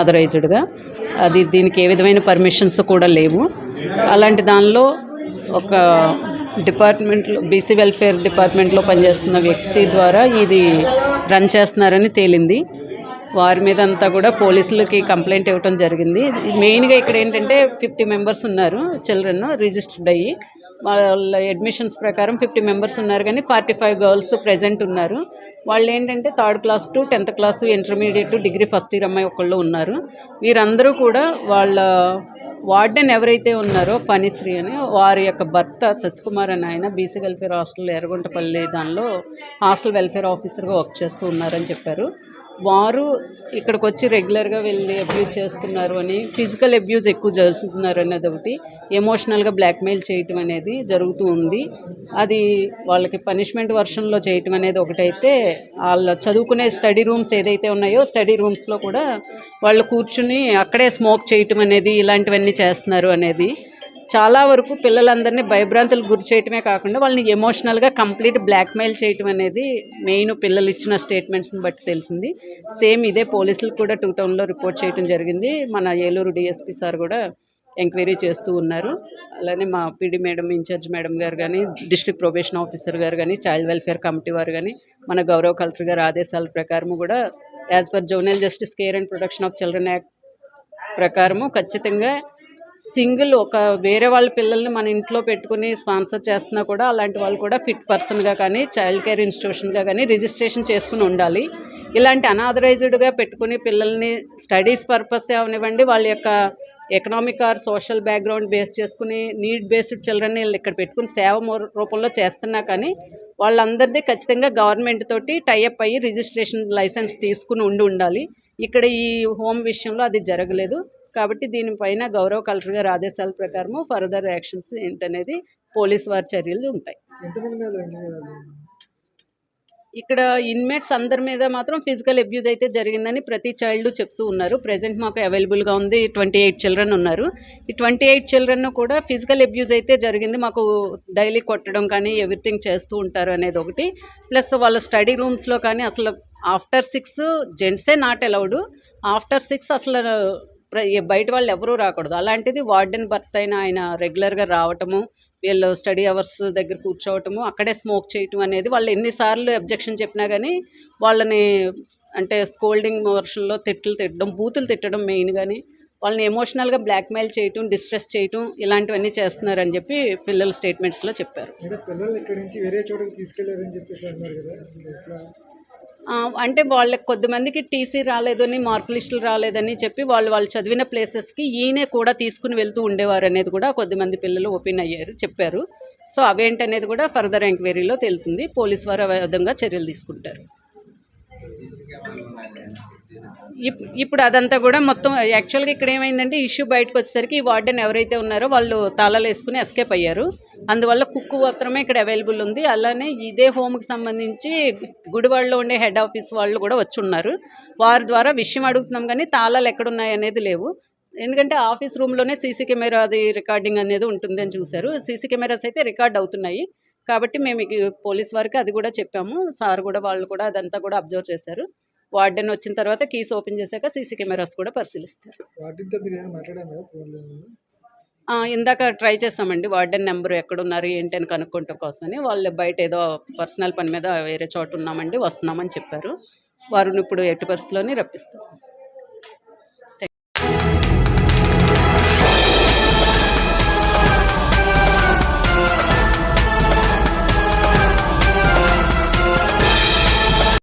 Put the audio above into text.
ఆథరైజ్డ్గా. అది దీనికి ఏ విధమైన పర్మిషన్స్ కూడా లేవు. అలాంటి దానిలో ఒక డిపార్ట్మెంట్లో బీసీ వెల్ఫేర్ డిపార్ట్మెంట్లో పనిచేస్తున్న వ్యక్తి ద్వారా ఇది రన్ చేస్తున్నారని తేలింది. వారి మీద అంతా కూడా పోలీసులకి కంప్లైంట్ ఇవ్వటం జరిగింది. మెయిన్గా ఇక్కడ ఏంటంటే ఫిఫ్టీ మెంబర్స్ ఉన్నారు చిల్డ్రన్ రిజిస్టర్డ్ అయ్యి. వాళ్ళ అడ్మిషన్స్ ప్రకారం ఫిఫ్టీ మెంబర్స్ ఉన్నారు కానీ ఫార్టీ ఫైవ్ గర్ల్స్ ప్రజెంట్ ఉన్నారు. వాళ్ళు ఏంటంటే third class to tenth class intermediate degree first year అమ్మాయి ఒకళ్ళు ఉన్నారు. వీరందరూ కూడా వాళ్ళ వార్డెన్ ఎవరైతే ఉన్నారో ఫణిశ్రీ అని వారి యొక్క భర్త శశికుమార్ అని ఆయన బీసీ వెల్ఫేర్ హాస్టల్ ఎర్రగుంటపల్లి దానిలో హాస్టల్ వెల్ఫేర్ ఆఫీసర్గా వర్క్ చేస్తూ ఉన్నారని చెప్పారు. వారు ఇక్కడికి వచ్చి రెగ్యులర్గా వెళ్ళి అబ్యూజ్ చేస్తున్నారు అని ఫిజికల్ అబ్యూజ్ ఎక్కువ చేస్తున్నారు అనేది ఒకటి. ఎమోషనల్గా బ్లాక్మెయిల్ చేయటం అనేది జరుగుతూ ఉంది. అది వాళ్ళకి పనిష్మెంట్ వర్షన్లో చేయటం అనేది ఒకటైతే వాళ్ళ చదువుకునే స్టడీ రూమ్స్ ఏదైతే ఉన్నాయో స్టడీ రూమ్స్లో కూడా వాళ్ళు కూర్చుని అక్కడే స్మోక్ చేయటం అనేది ఇలాంటివన్నీ చేస్తున్నారు అనేది చాలా వరకు పిల్లలందరినీ భయభ్రాంతులు గురి చేయటమే కాకుండా వాళ్ళని ఎమోషనల్గా కంప్లీట్ బ్లాక్మెయిల్ చేయటం అనేది మెయిన్ పిల్లలు ఇచ్చిన స్టేట్మెంట్స్ని బట్టి తెలిసింది. సేమ్ ఇదే పోలీసులు కూడా టూ టౌన్లో రిపోర్ట్ చేయడం జరిగింది. మన ఏలూరు డిఎస్పీ సార్ కూడా ఎంక్వైరీ చేస్తూ ఉన్నారు. అలానే మా పీడీ మేడం ఇన్ఛార్జ్ మేడం గారు కానీ డిస్ట్రిక్ట్ ప్రొబేషన్ ఆఫీసర్ గారు కానీ చైల్డ్ వెల్ఫేర్ కమిటీ వారు కానీ మన గౌరవ కలెక్టర్ గారి ఆదేశాల ప్రకారము కూడా as per juvenile justice care and protection of children act ప్రకారము ఖచ్చితంగా సింగిల్ ఒక వేరే వాళ్ళ పిల్లల్ని మన ఇంట్లో పెట్టుకుని స్పాన్సర్ చేస్తున్నా కూడా అలాంటి వాళ్ళు కూడా ఫిట్ పర్సన్గా కానీ చైల్డ్ కేర్ ఇన్స్టిట్యూషన్గా కానీ రిజిస్ట్రేషన్ చేసుకుని ఉండాలి. ఇలాంటి అనాథరైజ్డ్గా పెట్టుకుని పిల్లల్ని స్టడీస్ పర్పస్ అవనివ్వండి. వాళ్ళ యొక్క economic or social background base చేసుకుని నీడ్ బేస్డ్ చిల్డ్రన్ని వీళ్ళు ఇక్కడ పెట్టుకుని సేవ రూపంలో చేస్తున్నా కానీ వాళ్ళందరిది ఖచ్చితంగా గవర్నమెంట్ తోటి టైఅప్ అయ్యి రిజిస్ట్రేషన్ లైసెన్స్ తీసుకుని ఉండి ఉండాలి. ఇక్కడ ఈ హోమ్ విషయంలో అది జరగలేదు. కాబట్టి దీనిపైన గౌరవ కలెక్టర్ గారి ఆదేశాల ప్రకారము ఫర్దర్ యాక్షన్స్ ఏంటనేది పోలీస్ వారి చర్యలు ఉంటాయి? ఇక్కడ ఇన్మేట్స్ అందరి మీద మాత్రం ఫిజికల్ అబ్యూజ్ అయితే జరిగిందని ప్రతి చైల్డ్ చెప్తూ ఉన్నారు. ప్రజెంట్ మాకు అవైలబుల్గా ఉంది. ట్వంటీ ఎయిట్ చిల్డ్రన్ ఉన్నారు. ఈ ట్వంటీ ఎయిట్ చిల్డ్రన్ కూడా ఫిజికల్ అబ్యూజ్ అయితే జరిగింది. మాకు డైలీ కొట్టడం కానీ ఎవ్రీథింగ్ చేస్తూ ఉంటారు అనేది ఒకటి. ప్లస్ వాళ్ళ స్టడీ రూమ్స్లో కానీ అసలు ఆఫ్టర్ సిక్స్ జెంట్సే నాట్ అలౌడ్ ఆఫ్టర్ సిక్స్ అసలు బయట వాళ్ళు ఎవరూ రాకూడదు. అలాంటిది వార్డెన్ బర్త్ అయిన ఆయన రెగ్యులర్గా రావటము వీళ్ళు స్టడీ అవర్స్ దగ్గర కూర్చోవటము అక్కడే స్మోక్ చేయటం అనేది వాళ్ళు ఎన్నిసార్లు అబ్జెక్షన్ చెప్పినా కానీ వాళ్ళని అంటే స్కోల్డింగ్ వర్షన్లో తిట్లు తిట్టడం బూతులు తిట్టడం మెయిన్ కానీ వాళ్ళని ఎమోషనల్గా బ్లాక్మెయిల్ చేయటం డిస్ట్రెస్ చేయటం ఇలాంటివన్నీ చేస్తున్నారని చెప్పి పిల్లల స్టేట్మెంట్స్లో చెప్పారు. పిల్లలు ఇక్కడ నుంచి వేరే చోటకి తీసుకెళ్ళారని చెప్పేసి అన్నారు కదా అంటే వాళ్ళకి కొద్దిమందికి టీసీ రాలేదని మార్క్ లిస్టులు రాలేదని చెప్పి వాళ్ళు వాళ్ళు చదివిన ప్లేసెస్కి ఈయనే కూడా తీసుకుని వెళ్తూ ఉండేవారు అనేది కూడా కొద్దిమంది పిల్లలు ఓపెన్ అయ్యారు చెప్పారు. సో అవేంటనేది కూడా ఫర్దర్ ఎంక్వైరీలో తెలుతుంది. పోలీస్ వారు ఆ విధంగా చర్యలు తీసుకుంటారు. ఇప్పుడు అదంతా కూడా మొత్తం యాక్చువల్గా ఇక్కడ ఏమైందంటే ఇష్యూ బయటకు వచ్చేసరికి ఈ వార్డెన్ ఎవరైతే ఉన్నారో వాళ్ళు తాళాలు వేసుకుని ఎస్కేప్ అయ్యారు. అందువల్ల కుక్కు మాత్రమే ఇక్కడ అవైలబుల్ ఉంది. అలానే ఇదే హోమ్కి సంబంధించి గుడివాడలో ఉండే హెడ్ ఆఫీస్ వాళ్ళు కూడా వచ్చి ఉన్నారు. వారి ద్వారా విషయం అడుగుతున్నాం కానీ తాళాలు ఎక్కడున్నాయి అనేది లేవు. ఎందుకంటే ఆఫీస్ రూమ్లోనే సీసీ కెమెరా అది రికార్డింగ్ అనేది ఉంటుందని చూశారు. సీసీ కెమెరాస్ అయితే రికార్డ్ అవుతున్నాయి. కాబట్టి మేము పోలీస్ వారికి అది కూడా చెప్పాము. సార్ కూడా వాళ్ళు కూడా అదంతా కూడా అబ్జర్వ్ చేశారు. వార్డెన్ వచ్చిన తర్వాత కీస్ ఓపెన్ చేశాక సీసీ కెమెరాస్ కూడా పరిశీలిస్తారు. ఇందాక ట్రై చేసామండి వార్డెన్ నెంబర్ ఎక్కడున్నారు ఏంటి అని కనుక్కోవటం కోసమని. వాళ్ళు బయట ఏదో పర్సనల్ పని మీద వేరే చోట ఉన్నామండి వస్తున్నామని చెప్పారు. వారిని ఇప్పుడు ఎట్టి పరిస్థితుల్లోనే రప్పిస్తాం.